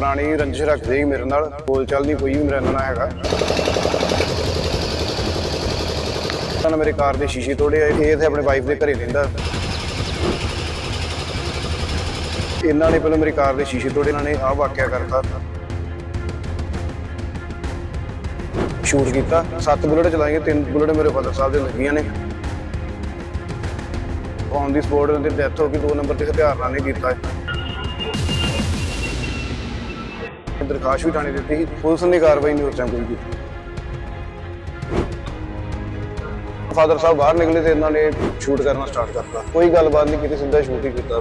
ਪੁਰਾਣੀ ਰੰਜਿਸ਼ ਰੱਖਦੇ ਸੀ ਮੇਰੇ ਨਾਲ। ਬੋਲ ਚਾਲ ਨਹੀਂ ਕੋਈ ਵੀ ਮੇਰਾ ਨਾਲ ਹੈਗਾ। ਤਾਂ ਮੇਰੇ ਕਾਰ ਦੇ ਸ਼ੀਸ਼ੇ ਤੋੜੇ ਆ, ਇਹ ਤੇ ਆਪਣੇ ਵਾਈਫ ਦੇ ਘਰੇ ਰਹਿੰਦਾ। ਇਹਨਾਂ ਨੇ ਪਹਿਲਾਂ ਮੇਰੀ ਕਾਰ ਦੇ ਸ਼ੀਸ਼ੇ ਤੋੜੇ, ਇਹਨਾਂ ਨੇ ਆਹ ਵਾਕਿਆ ਕਰਤਾ। ਸ਼ੂਟ ਕੀਤਾ। ਸੱਤ ਬੁਲਟ ਚਲਾਈਆਂ, ਤਿੰਨ ਬੁਲਟ ਮੇਰੇ ਫਾਦਰ ਸਾਹਿਬ ਦੇ ਲੱਗੀਆਂ ਨੇ। ਔਨ ਦੀ ਸਪੋਰਟ ਉਹਨਾਂ ਡੈਥ ਹੋ ਗਈ ਦੋ ਨੰਬਰ ਤੇ ਹਥਿਆਰ ਨਾਲ ਨੇ ਕੀਤਾ। ਦਰਖਾਸਤ ਵੀ ਥਾਣੇ ਦਿੱਤੀ ਸੀ। ਪੁਲਿਸ ਨੇ ਕਾਰਵਾਈ ਨਹੀਂ ਉਸ ਟਾਈਮ ਕੋਈ ਕੀਤੀ। ਫਾਦਰ ਸਾਹਿਬ ਬਾਹਰ ਨਿਕਲੇ ਤੇ ਇਹਨਾਂ ਨੇ ਸ਼ੂਟ ਕਰਨਾ ਸਟਾਰਟ ਕਰਤਾ। ਕੋਈ ਗੱਲਬਾਤ ਨਹੀਂ ਕੀਤੀ, ਸਿੱਧਾ ਸ਼ੂਟ ਹੀ ਕੀਤਾ।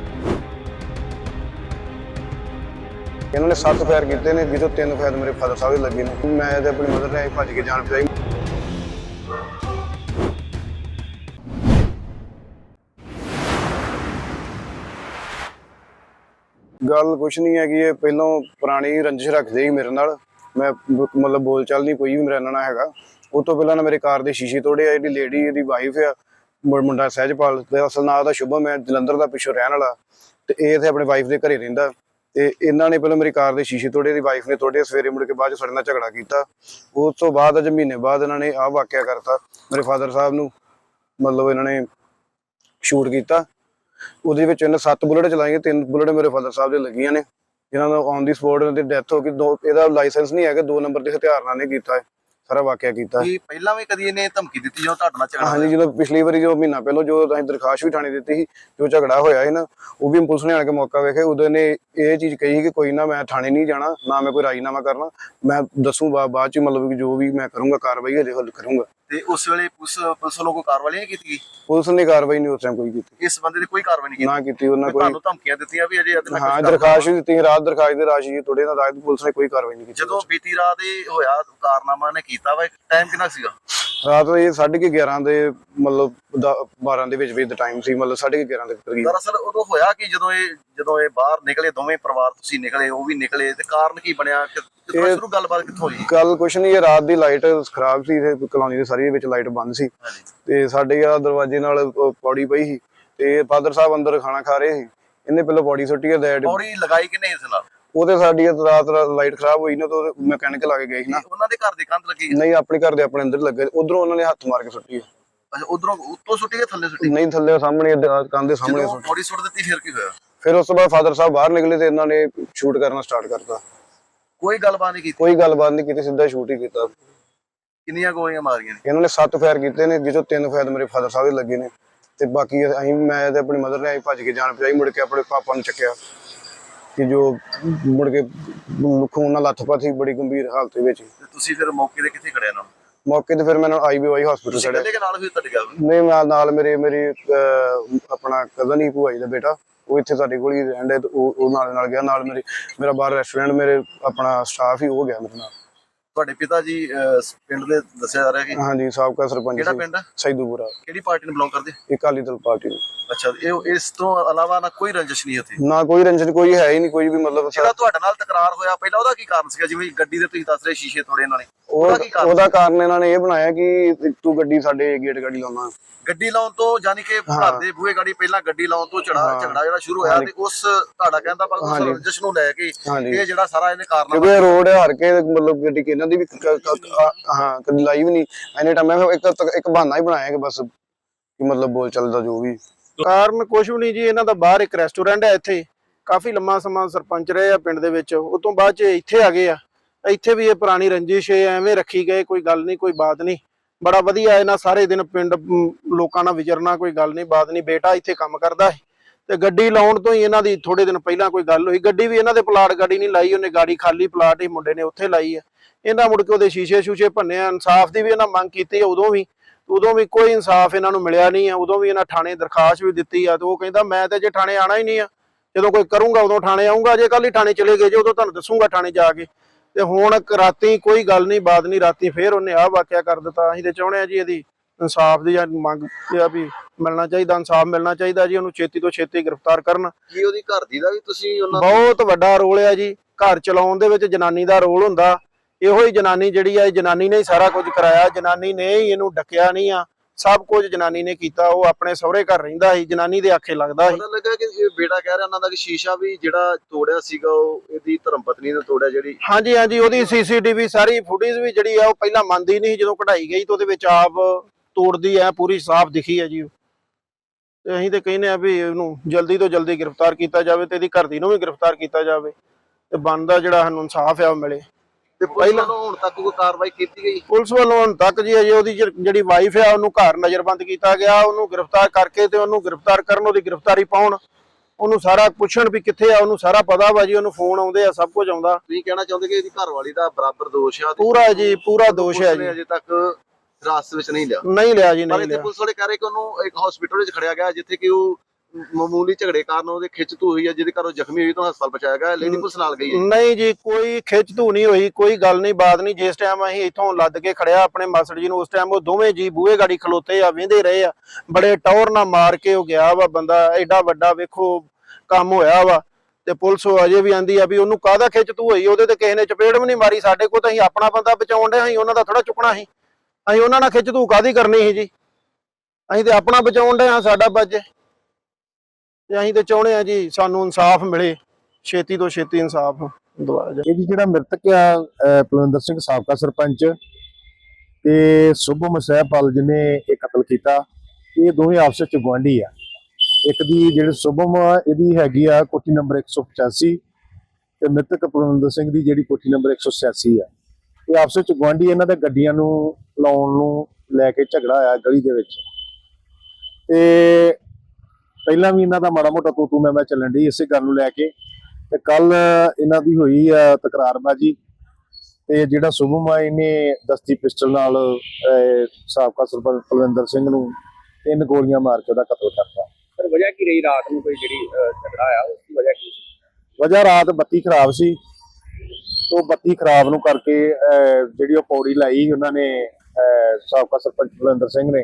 ਇਹਨਾਂ ਨੇ ਸੱਤ ਫਾਇਰ ਕੀਤੇ ਨੇ, ਜਿਹਦੇ ਤਿੰਨ ਫਾਇਰ ਮੇਰੇ ਫਾਦਰ ਸਾਹਿਬ ਦੇ ਲੱਗੇ ਨੇ। ਮੈਂ ਤੇ ਆਪਣੀ ਮਦਰ ਨੇ ਭੱਜ ਕੇ ਜਾਣ ਪਈ ਗੱਲ ਕੁਛ ਨਹੀਂ ਹੈਗੀ, ਇਹ ਪਹਿਲਾਂ ਪੁਰਾਣੀ ਰੰਜਿਸ਼ ਰੱਖਦੇ ਹੀ ਮੇਰੇ ਨਾਲ। ਮੈਂ ਮਤਲਬ ਬੋਲ ਚਾਲ ਨਹੀਂ, ਕੋਈ ਵੀ ਮੇਰਾ ਨਾਲ ਹੈਗਾ। ਉਹ ਤੋਂ ਪਹਿਲਾਂ ਨਾ ਮੇਰੇ ਕਾਰ ਦੇ ਸ਼ੀਸ਼ੇ ਤੋੜੇ ਆ ਜਿਹੜੀ ਲੇਡੀ ਇਹਦੀ ਵਾਈਫ ਆ ਮੁੰਡਾ ਸਹਿਜਪਾਲ। ਤੇ ਅਸਲ ਨਾਂ ਦਾ ਸ਼ੁਭਮ ਹੈ, ਜਲੰਧਰ ਦਾ ਪਿੱਛੋਂ ਰਹਿਣ ਵਾਲਾ। ਤੇ ਇਹ ਇੱਥੇ ਆਪਣੇ ਵਾਈਫ ਦੇ ਘਰੇ ਰਹਿੰਦਾ। ਤੇ ਇਹਨਾਂ ਨੇ ਪਹਿਲਾਂ ਮੇਰੀ ਕਾਰ ਦੇ ਸ਼ੀਸ਼ੇ ਤੋੜੇ ਦੀ ਵਾਈਫ ਨੇ ਤੋੜੇ ਸਵੇਰੇ ਮੁੜ ਕੇ ਬਾਅਦ ਚ ਸਾਡੇ ਨਾਲ ਝਗੜਾ ਕੀਤਾ। ਉਸ ਤੋਂ ਬਾਅਦ ਅਜ ਮਹੀਨੇ ਬਾਅਦ ਇਹਨਾਂ ਨੇ ਆਹ ਵਾਕਿਆ ਕਰਤਾ, ਮੇਰੇ ਫਾਦਰ ਸਾਹਿਬ ਨੂੰ, ਮਤਲਬ ਇਹਨਾਂ ਨੇ ਸ਼ੂਟ ਕੀਤਾ। ਉਹਦੇ ਵਿੱਚ ਇਹਨਾਂ ਸੱਤ ਬੁਲਟ ਚਲਾਈਆਂ ਤਿੰਨ ਬੁਲਟ ਮੇਰੇ ਫਾਦਰ ਸਾਹਿਬ ਦੇ ਲੱਗੀਆਂ ਨੇ ਜਿਨ੍ਹਾਂ ਦਾ ਔਨ ਦੀ ਸਪੋਰਟ ਦੀ ਡੈਥ ਹੋ ਗਈ। ਦੋ ਇਹਦਾ ਲਾਇਸੈਂਸ ਨਹੀਂ ਹੈਗਾ ਦੋ ਨੰਬਰ ਦੇ ਹਥਿਆਰ ਨਾਲ ਨੇ ਕੀਤਾ ਹੈ ਸਾਰਾ ਵਾਕਿਆ ਕੀਤਾ ਕੀ ਪਹਿਲਾਂ ਵੀ ਕਦੀ ਇਹਨੇ ਧਮਕੀ ਦਿੱਤੀ ਜਦੋਂ ਤੁਹਾਡੇ ਨਾਲ ਝਗੜਾ ਹਾਂਜੀ ਜਦੋਂ ਪਿਛਲੀ ਵਾਰੀ ਜੋ ਮਹੀਨਾ ਪਹਿਲਾਂ ਜੋ ਅਸੀਂ ਦਰਖਾਸਤ ਵੀ ਥਾਣੇ ਦਿੱਤੀ ਸੀ ਜੋ ਝਗੜਾ ਹੋਇਆ ਸੀ ਨਾ ਉਹ ਵੀ ਪੁਲਿਸ ਨੇ ਆਣ ਕੇ ਮੌਕਾ ਵੇਖਿਆ। ਉਦੋਂ ਨੇ ਇਹ ਚੀਜ਼ ਕਹੀ ਕਿ ਕੋਈ ਨਾ ਮੈਂ ਥਾਣੇ ਨਹੀਂ ਜਾਣਾ ਨਾ ਮੈਂ ਕੋਈ ਰਾਜੀਨਾਮਾ ਕਰਨਾ। ਮੈਂ ਦੱਸੂ ਬਾਅਦ ਚ ਮਤਲਬ ਜੋ ਵੀ ਮੈਂ ਕਰੂੰਗਾ ਕਾਰਵਾਈ ਹਜੇ ਹੱਲ ਕਰੂੰਗਾ। ਤੇ ਉਸ ਵੇਲੇ ਪੁਲਿਸ ਪੁਲਿਸ ਵੱਲੋਂ ਕੋਈ ਕਾਰਵਾਈ ਨਹੀਂ ਕੀਤੀ ਗਈ? ਪੁਲਿਸ ਨੇ ਕਾਰਵਾਈ ਨਹੀਂ ਉਸ ਟਾਈਮ ਕੋਈ ਕੀਤੀ। ਇਸ ਬੰਦੇ ਦੀ ਕੋਈ ਕਾਰਵਾਈ ਨਹੀਂ ਕੀਤੀ? ਨਾ ਕੀਤੀ ਉਹਨਾਂ ਕੋਈ ਤੁਹਾਨੂੰ ਧਮਕੀਆਂ ਦਿੱਤੀਆਂ ਵੀ ਅਜੇ ਨਾਲ ਹਾਂ ਦਰਖਾਸਤ ਵੀ ਦਿੱਤੀ ਰਾਤ ਦਰਖਾਸਤ ਦੇ ਰਾਸ਼ੀ ਜੀ ਥੋੜੇ ਨਾਲ ਰਾਤ ਪੁਲਿਸ ਨੇ ਕੋਈ ਕਾਰਵਾਈ ਨਹੀਂ ਕੀਤੀ। ਜਦੋਂ ਬੀਤੀ ਰਾਤ ਇਹ ਹੋਇਆ ਕਾਰਨਾਮਾ ਨੇ ਕੀਤਾ ਵਾ ਟਾਈਮ ਕਿੰਨਾ ਸੀਗਾ? ਰਾਤ ਇਹ 11:30 ਦੇ ਮਤਲਬ 12 ਦੇ ਵਿੱਚ ਵਿੱਚ ਟਾਈਮ ਸੀ ਮਤਲਬ 11:30 ਦੇ ਕਰੀਬ। ਦਰਅਸਲ ਉਦੋਂ ਹੋਇਆ ਕਿ ਜਦੋਂ ਇਹ ਜਦੋਂ ਇਹ ਬਾਹਰ ਨਿਕਲੇ ਦੋਵੇਂ ਪਰਿਵਾਰ ਤੁਸੀਂ ਨਿਕਲੇ ਉਹ ਵੀ ਨਿਕਲੇ ਤੇ ਕਾਰਨ ਕੀ ਬਣਿਆ? ਕਿ- ਕਿੱਥੋਂ ਸ਼ੁਰੂ ਗੱਲਬਾਤ ਕਿੱਥੋਂ ਹੋਈ? ਗੱਲ ਕੁਛ ਨਹੀਂ ਇਹ ਰਾਤ ਦੀ ਲਾਈਟ ਖਰਾਬ ਸੀ ਤੇ ਕਲੋਨੀ ਦੇ ਸਾਰੀ ਵਿੱਚ ਲਾਈਟ ਬੰਦ ਸੀ। ਤੇ ਸਾਡੇ ਆ ਦਰਵਾਜ਼ੇ ਨਾਲ ਪੌੜੀ ਪਈ ਸੀ ਤੇ ਫਾਦਰ ਸਾਹਿਬ ਅੰਦਰ ਖਾਣਾ ਖਾ ਰਹੇ ਸੀ। ਇਹਨੇ ਪਹਿਲਾਂ ਪੌੜੀ ਸੁੱਟੀ ਹੈ ਡੈਡ ਪੌੜੀ ਲਗਾਈ ਕਿ ਨਹੀਂ ਇਸ ਨਾਲ? ਉਹਦੇ ਸਾਡੀ ਰਾਤ ਲਾਈਟ ਖਰਾਬ ਹੋਈ ਨਾ ਤਾਂ ਮੈਕੈਨਿਕ ਲਾ ਕੇ ਗਏ ਸੀ ਨਾ। ਉਹਨਾਂ ਦੇ ਘਰ ਦੀ ਕੰਧ ਲੱਗੀ ਨਹੀਂ ਆਪਣੇ ਘਰ ਦੇ ਆਪਣੇ ਅੰਦਰ ਲੱਗੇ। ਉਧਰੋਂ ਉਹਨਾਂ ਨੇ ਹੱਥ ਮਾਰ ਕੇ ਸੁੱਟੀ ਹੈ। ਅੱਛਾ ਉਧਰੋਂ ਉੱਤੋਂ ਸੁੱਟੀ ਕੇ ਥੱਲੇ ਸੁੱਟੀ? ਨਹੀਂ ਥੱਲੇ ਸਾਹਮਣੇ ਕੰਨ ਦੇ ਸਾਹਮਣੇ ਜਦੋਂ ਸੁੱਟੀ। ਪੌੜੀ ਸੁੱਟ ਦਿੱਤੀ ਫਿਰ ਕੀ ਹੋਇਆ? ਫਿਰ ਉਸ ਤੋਂ ਬਾਅਦ ਫਾਦਰ ਸਾਹਿਬ ਬਾਹਰ ਨਿਕਲੇ ਤੇ ਇਹਨਾਂ ਨੇ ਸ਼ੂਟ ਕਰਨਾ ਸਟਾਰਟ ਕਰਤਾ। ਕੋਈ ਗੱਲਬਾਤ ਨਹੀਂ ਕੀਤੀ? ਕੋਈ ਗੱਲਬਾਤ ਨਹੀਂ ਕੀਤੀ ਸਿੱਧਾ ਸ਼ੂਟ ਹੀ ਕੀਤਾ। ਕਿੰਨੀਆਂ ਗੋਲੀਆਂ ਮਾਰੀਆਂ ਨੇ? ਇਹਨਾਂ ਨੇ ਸੱਤ ਫਾਇਰ ਕੀਤੇ ਨੇ ਜਿਹਚੋਂ ਤਿੰਨ ਫਾਇਰ ਮੇਰੇ ਫਾਦਰ ਸਾਹਿਬ ਦੇ ਲੱਗੇ ਨੇ। ਤੇ ਬਾਕੀ ਅਸੀਂ ਮੈਂ ਤੇ ਆਪਣੀ ਮਦਰ ਨੇ ਅਸੀਂ ਭੱਜ ਕੇ ਜਾਣ ਪਈ ਮੁੜ ਕੇ ਆਪਣੇ ਪਾਪਾ ਨੂੰ ਚੱਕਿਆ। ਕਿ ਜੋ ਮੁੜ ਕੇ ਖੂਨ ਨਾਲ ਲੱਥਪੱਥ ਸੀ ਬੜੀ ਗੰਭੀਰ ਹਾਲਤ ਦੇ ਵਿੱਚ। ਤੇ ਤੁਸੀਂ ਫਿਰ ਮੌਕੇ ਤੇ ਕਿੱਥੇ ਖੜਿਆ ਨਾ ਮੌਕੇ ਤੇ ਫਿਰ ਮੈਨੂੰ ਆਈਬੀਵਾਈ ਹਸਪੀਟਲ ਤੁਸੀਂ ਇਕੱਲੇ ਕੇ ਨਾਲ ਵੀ ਤੁਹਾਡੇ ਗਿਆ ਨਹੀਂ ਨਾਲ ਨਾਲ ਮੇਰੇ ਮੇਰੀ ਆਪਣਾ ਕਜ਼ਨ ਹੀ ਭੂਆ ਜੀ ਦਾ ਬੇਟਾ। ਉਹ ਇੱਥੇ ਸਾਡੇ ਕੋਲ ਹੀ ਰਹਿੰਦਾ ਉਹ ਨਾਲ ਨਾਲ ਗਿਆ। ਨਾਲ ਮੇਰੇ ਮੇਰਾ ਬਾਹਰ ਰੈਸਟੋਰੈਂਟ ਮੇਰੇ ਆਪਣਾ ਸਟਾਫ ਹੀ ਉਹ ਗਿਆ ਮੇਰੇ ਨਾਲ। ਤੁਹਾਡੇ ਪਿਤਾ ਜੀ ਪਿੰਡ ਦੇ ਦੱਸਿਆ ਜਾ ਰਿਹਾ ਕਿ ਹਾਂਜੀ ਸਾਬਕਾ ਸਰਪੰਚ ਕਿਹੜਾ ਪਿੰਡ ਹੈ ਸੈਦੂਪੁਰਾ। ਕਿਹੜੀ ਪਾਰਟੀ ਨੂੰ ਬਿਲੋਂਗ ਕਰਦੇ? ਇਹ ਅਕਾਲੀ ਦਲ ਪਾਰਟੀ ਨੂੰ। ਅੱਛਾ ਇਹ ਇਸ ਤੋਂ ਇਲਾਵਾ ਨਾ ਕੋਈ ਰੰਜਿਸ਼ ਨਹੀਂ ਉੱਥੇ ਨਾ ਕੋਈ ਰੰਜਨ ਕੋਈ ਹੈ ਹੀ ਨਹੀਂ ਕੋਈ ਵੀ ਮਤਲਬ ਜਿਹੜਾ ਤੁਹਾਡੇ ਨਾਲ ਤਕਰਾਰ ਹੋਇਆ ਪਹਿਲਾਂ ਉਹਦਾ ਕੀ ਕਾਰਨ ਸੀਗਾ? ਜਿਵੇਂ ਗੱਡੀ ਦੇ ਤੁਸੀਂ ਦੱਸ ਰਹੇ ਸ਼ੀਸ਼ੇ ਤੋੜੇ ਇਹਨਾਂ ਨੇ। ਉਹ ਉਹਦਾ ਕੀ ਕਾਰਨ ਉਹਦਾ ਕਾਰਨ ਇਹਨਾਂ ਨੇ ਇਹ ਬਣਾਇਆ ਕਿ ਤੂੰ ਗੱਡੀ ਸਾਡੇ ਗੇਟ ਗੱਡੀ ਲਾਉਣਾ। ਗੱਡੀ ਲਾਉਣ ਤੋਂ ਯਾਨੀ ਕਿ ਘਰ ਦੇ ਬੂਹੇ ਗਾੜੀ ਪਹਿਲਾਂ ਗੱਡੀ ਲਾਉਣ ਤੋਂ ਹਾਂ। ਝਗੜਾ ਜਿਹੜਾ ਸ਼ੁਰੂ ਹੋਇਆ ਤੇ ਉਸ ਤੁਹਾਡਾ ਕਹਿੰਦਾ ਪਰ ਉਸ। ਰੰਜਿਸ਼ ਨੂੰ ਲੈ ਕੇ ਇਹ ਜਿਹੜਾ ਸਾਰਾ ਇਹਨੇ ਕਾਰਨ ਕਿਉਂਕਿ ਰੋਡ ਹਰ ਕੇ ਮਤਲਬ ਗੱਡੀ ਕਿ ਇਹਨਾਂ ਦੀ ਵੀ ਹਾਂ, ਕਦੀ ਲਾਈ ਨਹੀਂ। ਐਨੇ ਟਾਈਮ ਮੈਂ ਇੱਕ ਇੱਕ ਬਹਾਨਾ ਹੀ ਬਣਾਇਆ ਕਿ ਬਸ ਕਿ ਮਤਲਬ ਬੋਲ ਚੱਲਦਾ ਜੋ ਵੀ। ਕਾਰਨ ਕੁਛ ਵੀ ਨਹੀਂ ਜੀ, ਇਹਨਾਂ ਦਾ ਬਾਹਰ ਇੱਕ ਰੈਸਟੋਰੈਂਟ ਹੈ ਇੱਥੇ। ਕਾਫੀ ਲੰਮਾ ਸਮਾਂ ਸਰਪੰਚ ਰਹੇ ਆ ਪਿੰਡ ਦੇ ਵਿੱਚ। ਉਸ ਤੋਂ ਬਾਅਦ ਚ ਇੱਥੇ ਆ ਗਏ ਆ। ਇੱਥੇ ਵੀ ਇਹ ਪੁਰਾਣੀ ਰੰਜਿਸ਼ ਹੈ, ਐਵੇਂ ਰੱਖੀ ਗਏ, ਕੋਈ ਗੱਲ ਨਹੀਂ, ਕੋਈ ਬਾਤ ਨਹੀਂ। ਬੜਾ ਵਧੀਆ ਇਹਨਾਂ ਸਾਰੇ ਦਿਨ ਪਿੰਡ ਲੋਕਾਂ ਨਾਲ ਵਿਚਰਨਾ, ਕੋਈ ਗੱਲ ਨਹੀਂ, ਬਾਤ ਨਹੀਂ। ਬੇਟਾ ਇੱਥੇ ਕੰਮ ਕਰਦਾ ਹੈ। ਤੇ ਗੱਡੀ ਲਾਉਣ ਤੋਂ ਹੀ ਇਹਨਾਂ ਦੀ ਥੋੜੇ ਦਿਨ ਪਹਿਲਾਂ ਕੋਈ ਗੱਲ ਹੋਈ। ਗੱਡੀ ਵੀ ਇਹਨਾਂ ਦੇ ਪਲਾਟ ਗਾੜੀ ਨਹੀਂ ਲਾਈ, ਉਹਨੇ ਗਾੜੀ ਖਾਲੀ ਪਲਾਟ ਹੀ ਮੁੰਡੇ ਨੇ ਉੱਥੇ ਲਾਈ ਹੈ ਇਹਨਾਂ ਮੁੜ ਕੇ ਉਹਦੇ ਸ਼ੀਸ਼ੇ ਸ਼ੂਸ਼ੇ ਭੰਨੇ ਇਨਸਾਫ ਦੀ ਵੀ ਇਹਨਾਂ ਮੰਗ ਕੀਤੀ ਆ ਉਦੋਂ ਵੀ। ਉਦੋਂ ਵੀ ਕੋਈ ਇਨਸਾਫ ਇਹਨਾਂ ਨੂੰ ਮਿਲਿਆ ਨਹੀਂ ਆ। ਉਦੋਂ ਵੀ ਇਹਨਾਂ ਥਾਣੇ ਦਰਖਾਸਤ ਵੀ ਦਿੱਤੀ ਆ ਤੇ ਉਹ ਕਹਿੰਦਾ, ਮੈਂ ਤੇ ਜੇ ਥਾਣੇ ਆਣਾ ਹੀ ਨਹੀਂ ਆ, ਜਦੋਂ ਕੋਈ ਕਰੂੰਗਾ ਉਦੋਂ ਥਾਣੇ ਆਉਂਗਾ ਜੇ ਕੱਲ ਹੀ ਥਾਣੇ ਚਲੇ ਗਏ, ਜੇ ਉਦੋਂ ਤੁਹਾਨੂੰ ਦੱਸੂਗਾ ਥਾਣੇ ਜਾ ਕੇ। ਤੇ ਹੁਣ ਰਾਤੀ ਕੋਈ ਗੱਲ ਨਹੀਂ ਬਾਤ ਨਹੀਂ, ਰਾਤੀ ਫੇਰ ਉਹਨੇ ਆਹ ਵਾਕਿਆ ਕਰ ਦਿੱਤਾ। ਅਸੀਂ ਤੇ ਚਾਹੁੰਦੇ ਆ ਜੀ ਇਹਦੀ ਇਨਸਾਫ ਦੀ ਮੰਗ ਇਹ ਆ ਵੀ ਮਿਲਣਾ ਚਾਹੀਦਾ ਇਨਸਾਫ ਮਿਲਣਾ ਚਾਹੀਦਾ ਜੀ ਉਹਨੂੰ ਛੇਤੀ ਤੋਂ ਛੇਤੀ ਗ੍ਰਿਫਤਾਰ ਕਰਨ। ਕੀ ਉਹਦੀ ਘਰ ਦੀ ਦਾ ਵੀ ਤੁਸੀਂ ਉਹਨਾਂ ਬਹੁਤ ਵੱਡਾ ਰੋਲ ਆ ਜੀ ਘਰ ਚਲਾਉਣ ਦੇ ਵਿੱਚ ਜਨਾਨੀ ਦਾ ਰੋਲ ਹੁੰਦਾ। ਇਹੋ ਹੀ ਜਨਾਨੀ ਜਿਹੜੀ ਆ ਜਨਾਨੀ ਨੇ ਹੀ ਸਾਰਾ ਕੁਝ ਕਰਾਇਆ ਜਨਾਨੀ ਨੇ ਹੀ ਇਹਨੂੰ ਡੱਕਿਆ ਨਹੀਂ ਆ। ਸਭ ਕੁਝ ਜਨਾਨੀ ਨੇ ਕੀਤਾ ਉਹ ਆਪਣੇ ਸਹੁਰੇ ਘਰ ਰਹਿੰਦਾ ਸੀ ਜਨਾਨੀ ਦੇ ਆਖੇ ਲੱਗਦਾ ਸੀ। ਪਤਾ ਲੱਗਾ ਕਿ ਇਹ ਬੇਟਾ ਕਹਿ ਰਿਹਾ ਉਹਨਾਂ ਦਾ ਕਿ ਸ਼ੀਸ਼ਾ ਵੀ ਜਿਹੜਾ ਤੋੜਿਆ ਸੀਗਾ ਉਹ ਇਹਦੀ ਧਰਮ ਪਤਨੀ ਨੇ ਤੋੜਿਆ ਜਿਹੜੀ ਹਾਂਜੀ ਹਾਂਜੀ ਉਹਦੀ ਸੀਸੀਟੀਵੀ ਸਾਰੀ ਫੁਟੇਜ ਵੀ ਜਿਹੜੀ ਆ ਉਹ ਪਹਿਲਾਂ ਮੰਨਦੀ ਨਹੀਂ ਜਦੋਂ ਕਢਾਈ ਗਈ ਤਾਂ ਉਹਦੇ ਵਿੱਚ ਆਪ ਤੋੜਦੀ ਆ ਪੂਰੀ ਸਾਫ਼ ਦਿਖੀ ਹੈ ਜੀ। ਤੇ ਅਸੀਂ ਤੇ ਕਹਿੰਦੇ ਆ ਵੀ ਇਹਨੂੰ ਜਲਦੀ ਤੋਂ ਜਲਦੀ ਗ੍ਰਿਫਤਾਰ ਕੀਤਾ ਜਾਵੇ ਤੇ ਇਹਦੀ ਘਰਦੀ ਨੂੰ ਵੀ ਗ੍ਰਿਫਤਾਰ ਕੀਤਾ ਜਾਵੇ। ਤੇ ਬਣਦਾ ਜਿਹੜਾ ਸਾਨੂੰ ਇਨਸਾਫ ਆ ਉਹ ਮਿਲੇ। ਤੇ ਪਹਿਲਾਂ- ਵੱਲੋਂ ਹੁਣ ਤੱਕ ਕੋਈ ਕਾਰਵਾਈ ਕੀਤੀ ਗਈ? ਪੁਲਿਸ ਵੱਲੋਂ ਹੁਣ ਤੱਕ ਜੀ ਅਜੇ ਉਹਦੀ ਜਿਹੜੀ- ਵਾਈਫ ਆ ਉਹਨੂੰ ਘਰ ਨਜ਼ਰਬੰਦ ਕੀਤਾ ਗਿਆ। ਉਹਨੂੰ ਗ੍ਰਿਫਤਾਰ ਕਰਕੇ ਤੇ ਉਹਨੂੰ ਗ੍ਰਿਫਤਾਰ ਕਰਨ ਉਹਦੀ ਗ੍ਰਿਫਤਾਰੀ ਪਾਉਣ। ਉਹਨੂੰ ਸਾਰਾ ਪੁੱਛਣ ਵੀ ਕਿੱਥੇ ਆ ਉਹਨੂੰ ਸਾਰਾ ਪਤਾ ਵਾ ਜੀ ਉਹਨੂੰ ਫੋਨ ਆਉਂਦੇ ਆ ਸਭ ਕੁਝ ਆਉਂਦਾ। ਤੁਸੀਂ ਕਹਿਣਾ ਚਾਹੁੰਦੇ ਕਿ ਇਹਦੀ ਘਰਵਾਲੀ ਦਾ ਬਰਾਬਰ ਦੋਸ਼ ਆ? ਪੂਰਾ ਜੀ ਪੂਰਾ ਦੋਸ਼ ਹੈ ਜੀ। ਅਜੇ ਤੱਕ ਹਿਰਾਸਤ ਵਿੱਚ ਨਹੀਂ ਲਿਆ। ਨਹੀਂ ਲਿਆ ਜੀ ਪਰ ਨਹੀਂ ਇੱਥੇ ਲਿਆ। ਪੁਲਿਸ ਵਾਲੇ ਕਹਿ ਰਹੇ ਕਿ ਉਹਨੂੰ ਇੱਕ ਹਸਪੀਟਲ ਵਿੱਚ ਖੜਿਆ ਗਿਆ ਜਿੱਥੇ ਕਿ ਉਹ ਮਾਮੂਲੀ ਝਗੜੇ ਕਾਰਨ ਉਹਦੇ ਖਿੱਚ ਧੂ ਹੋਈ ਹੈ ਜਿਹਦੇ ਕਾਰਨ ਉਹ ਜ਼ਖਮੀ ਹੋਈ ਤਾਂ ਹਸਪਤਾਲ ਪਹੁੰਚਾਇਆ ਗਿਆ ਲੇਡੀ ਪੁਲਿਸ ਨਾਲ ਗਈ ਹੈ। ਨਹੀਂ ਜੀ ਕੋਈ ਖਿੱਚ ਧੂ ਨਹੀਂ ਹੋਈ ਕੋਈ ਗੱਲ ਨਹੀਂ ਬਾਤ ਨਹੀਂ। ਜਿਸ ਟਾਈਮ ਅਸੀਂ ਇੱਥੋਂ ਲੱਦ ਕੇ ਖੜਿਆ ਆਪਣੇ ਮਾਸੜ ਜੀ ਨੂੰ ਉਸ ਟਾਈਮ ਉਹ ਦੋਵੇਂ ਜੀ ਬੂਹੇ ਗਾੜੀ ਖਲੋਤੇ ਆ ਵੇਂਦੇ ਰਹੇ ਆ। ਬੜੇ ਟੌਰ ਨਾਲ ਮਾਰ ਕੇ ਉਹ ਗਿਆ ਵਾ ਬੰਦਾ ਐਡਾ ਵੱਡਾ ਵੇਖੋ ਕੰਮ ਹੋਇਆ ਵਾ। ਤੇ ਪੁਲਿਸ ਉਹ ਅਜੇ ਵੀ ਆਂਦੀ ਆ ਵੀ ਉਹਨੂੰ ਕਾਹਦਾ ਖਿੱਚ ਧੂ ਹੋਈ ਉਹਦੇ ਤੇ ਕਿਸੇ ਨੇ ਚਪੇੜ ਵੀ ਨਹੀਂ ਮਾਰੀ ਸਾਡੇ ਕੋਲ ਤਾਂ ਅਸੀਂ ਆਪਣਾ ਬੰਦਾ ਬਚਾਉਣ ਦੇ ਅਸੀਂ ਉਹਨਾਂ ਦਾ ਥੋੜਾ ਚੁੱਕਣਾ ਸੀ। ਅਸੀਂ ਉਹਨਾਂ ਨਾਲ ਖਿੱਚ ਧੂ ਕਾਹਦੀ ਕਰਨੀ ਸੀ ਜੀ? ਅਸੀਂ ਤੇ ਆਪਣਾ ਬਚਾਉਣ ਦੇ ਹਾਂ ਸਾਡਾ ਬਚੇ ਤੇ ਅਸੀਂ ਤੇ ਚਾਹੁੰਦੇ ਆ ਜੀ ਸਾਨੂੰ ਇਨਸਾਫ ਮਿਲੇ, ਛੇਤੀ ਤੋਂ ਛੇਤੀ ਇਨਸਾਫ ਦਵਾਇਆ ਜਾਵੇ। ਇਹ ਜਿਹੜਾ ਮ੍ਰਿਤਕ ਆ ਪਲਵਿੰਦਰ ਸਿੰਘ ਸਾਬਕਾ ਸਰਪੰਚ ਤੇ ਸੁਭਮ ਮਸਹਿਪਾਲ ਜਿਹਨੇ ਇਹ ਕਤਲ ਕੀਤਾ, ਇਹ ਦੋਵੇਂ ਆਪਸ ਵਿੱਚ ਗੁਆਂਢੀ ਆ। ਇੱਕ ਦੀ ਜਿਹੜੀ ਸੁਭਮ ਇਹਦੀ ਹੈਗੀ ਆ ਕੋਠੀ ਨੰਬਰ 185 ਤੇ ਮ੍ਰਿਤਕ ਪਲਵਿੰਦਰ ਸਿੰਘ ਦੀ ਜਿਹੜੀ ਕੋਠੀ ਨੰਬਰ 186 ਆ। ਇਹ ਆਪਸ ਵਿੱਚ ਗੁਆਂਢੀ ਇਹਨਾਂ ਦੇ ਗੱਡੀਆਂ ਨੂੰ ਲਾਉਣ ਨੂੰ ਲੈ ਕੇ ਝਗੜਾ ਆਇਆ ਗਲੀ ਦੇ ਵਿੱਚ। ਤੇ ਪਹਿਲਾਂ ਵੀ ਇਹਨਾਂ ਦਾ ਮਾੜਾ ਮੋਟਾ ਤੂੰ ਤੂੰ ਮੈਂ ਮੈਂ ਚੱਲਣ ਦੀ ਇਸੇ ਗੱਲ ਨੂੰ ਲੈ ਕੇ। ਤੇ ਕੱਲ ਇਹਨਾਂ ਦੀ ਹੋਈ ਆ ਤਕਰਾਰਬਾਜੀ। ਤੇ ਜਿਹੜਾ ਸੁਭਮ ਆ ਇਹਨੇ ਦਸਤੀ ਪਿਸਟਲ ਨਾਲ ਸਾਬਕਾ ਸਰਪੰਚ ਕੁਲਵਿੰਦਰ ਸਿੰਘ ਨੂੰ ਤਿੰਨ ਗੋਲੀਆਂ ਮਾਰ ਕੇ ਉਹਦਾ ਕਤਲ ਕਰਤਾ ਸਰ ਵਜ੍ਹਾ ਕੀ ਰਹੀ ਰਾਤ ਨੂੰ ਕੋਈ ਜਿਹੜੀ ਝਗੜਾ ਆਇਆ ਉਸ ਦੀ ਵਜ੍ਹਾ ਕੀ ਸੀ? ਵਜ੍ਹਾ ਰਾਤ ਬੱਤੀ ਖਰਾਬ ਸੀ। ਤੋਂ ਬੱਤੀ ਖਰਾਬ ਨੂੰ ਕਰਕੇ ਜਿਹੜੀ ਉਹ ਪੌੜੀ ਲਾਈ ਉਹਨਾਂ ਨੇ ਸਾਬਕਾ ਸਰਪੰਚ ਕੁਲਵਿੰਦਰ ਸਿੰਘ ਨੇ।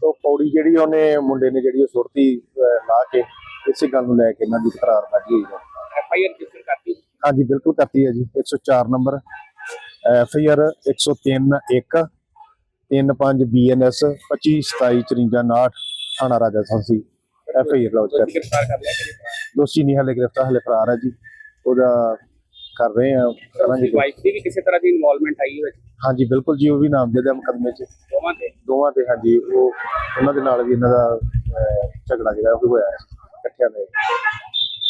ਤੋਂ ਪੌੜੀ ਜਿਹੜੀ ਉਹਨੇ ਮੁੰਡੇ ਨੇ ਜਿਹੜੀ ਉਹ ਸੁੱਟਤੀ ਲਾ ਕੇ ਇਸੇ ਗੱਲ ਨੂੰ ਲੈ ਕੇ ਇਹਨਾਂ ਦੀ ਤਕਰਾਰਬਾਜੀ ਹੋਈ ਹੈ। ਐਫ ਆਈ ਆਰ ਰਜਿਸਟਰ ਕਰਤੀ? ਹਾਂਜੀ ਬਿਲਕੁਲ ਕਰਤੀ ਹੈ ਜੀ 104 number. F I R 103 1 35 BNS 25 27 54 59 ਥਾਣਾ Raja Sansi. F I R lodge ਕਰ ਦੋਸ਼ੀ ਨਹੀਂ ਹਲੇ ਗ੍ਰਿਫਤਾਰ ਹਲੇ ਫਰਾਰ ਹੈ ਜੀ। ਉਹਦਾ ਕਰ ਰਹੇ ਆ ਕਰਾਂਗੇ। ਵਾਈਫ ਦੀ ਵੀ ਕਿਸੇ ਤਰ੍ਹਾਂ ਦੀ ਇਨਵੋਲਵਮੈਂਟ ਆਈ ਵਿੱਚ ਹਾਂਜੀ ਬਿਲਕੁਲ ਜੀ ਉਹ ਵੀ ਨਾਮਜ਼ਦ ਹੈ ਮੁਕੱਦਮੇ 'ਚ। ਦੋਵਾਂ ਦੇ ਦੋਵਾਂ ਤੇ ਹਾਂਜੀ ਉਹ ਉਹਨਾਂ ਦੇ ਨਾਲ ਵੀ ਇਹਨਾਂ ਦਾ ਅਹ, ਝਗੜਾ ਜਿਹੜਾ ਉਹ ਹੋਇਆ ਹੈ, ਇਕੱਠਿਆਂ ਦੇ।